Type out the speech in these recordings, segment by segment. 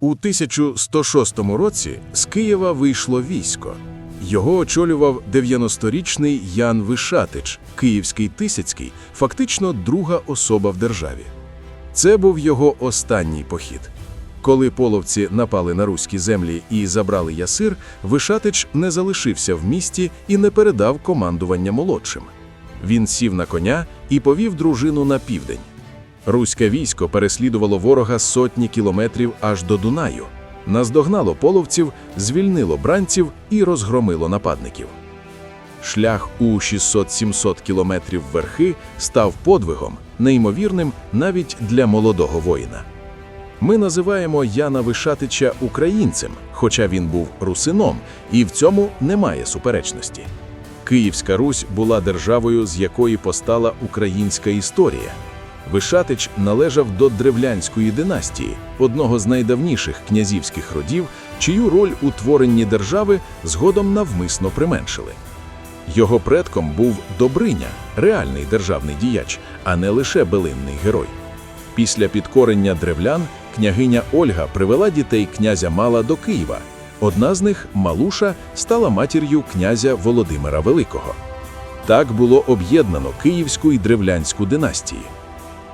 У 1106 році з Києва вийшло військо. Його очолював 90-річний Ян Вишатич, київський Тисяцький, фактично друга особа в державі. Це був його останній похід. Коли половці напали на руські землі і забрали Ясир, Вишатич не залишився в місті і не передав командування молодшим. Він сів на коня і повів дружину на південь. Руське військо переслідувало ворога сотні кілометрів аж до Дунаю, наздогнало половців, звільнило бранців і розгромило нападників. Шлях у 600-700 кілометрів верхи став подвигом, неймовірним навіть для молодого воїна. Ми називаємо Яна Вишатича українцем, хоча він був русином, і в цьому немає суперечності. Київська Русь була державою, з якої постала українська історія. Вишатич належав до древлянської династії, одного з найдавніших князівських родів, чию роль у творенні держави згодом навмисно применшили. Його предком був Добриня, реальний державний діяч, а не лише билинний герой. Після підкорення древлян княгиня Ольга привела дітей князя Мала до Києва. Одна з них, Малуша, стала матір'ю князя Володимира Великого. Так було об'єднано київську і древлянську династії.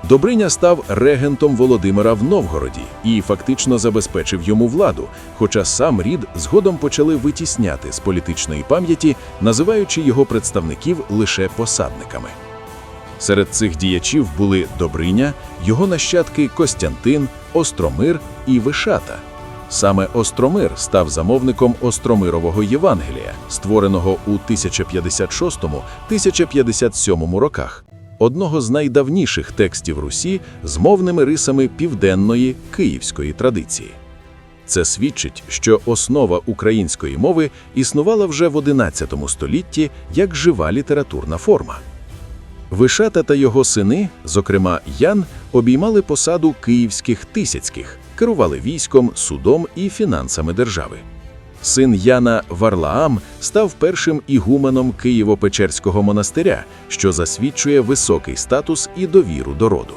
Добриня став регентом Володимира в Новгороді і фактично забезпечив йому владу, хоча сам рід згодом почали витісняти з політичної пам'яті, називаючи його представників лише посадниками. Серед цих діячів були Добриня, його нащадки Костянтин, Остромир і Вишата. Саме Остромир став замовником Остромирового Євангелія, створеного у 1056-1057 роках, одного з найдавніших текстів Русі з мовними рисами південної київської традиції. Це свідчить, що основа української мови існувала вже в XI столітті як жива літературна форма. Вишата та його сини, зокрема Ян, обіймали посаду київських тисяцьких, керували військом, судом і фінансами держави. Син Яна Варлаам став першим ігуменом Києво-Печерського монастиря, що засвідчує високий статус і довіру до роду.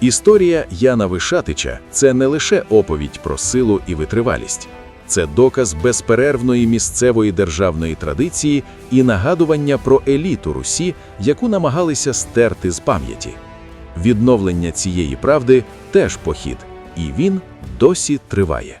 Історія Яна Вишатича це не лише оповідь про силу і витривалість, це доказ безперервної місцевої державної традиції і нагадування про еліту Русі, яку намагалися стерти з пам'яті. Відновлення цієї правди теж похід, і він досі триває.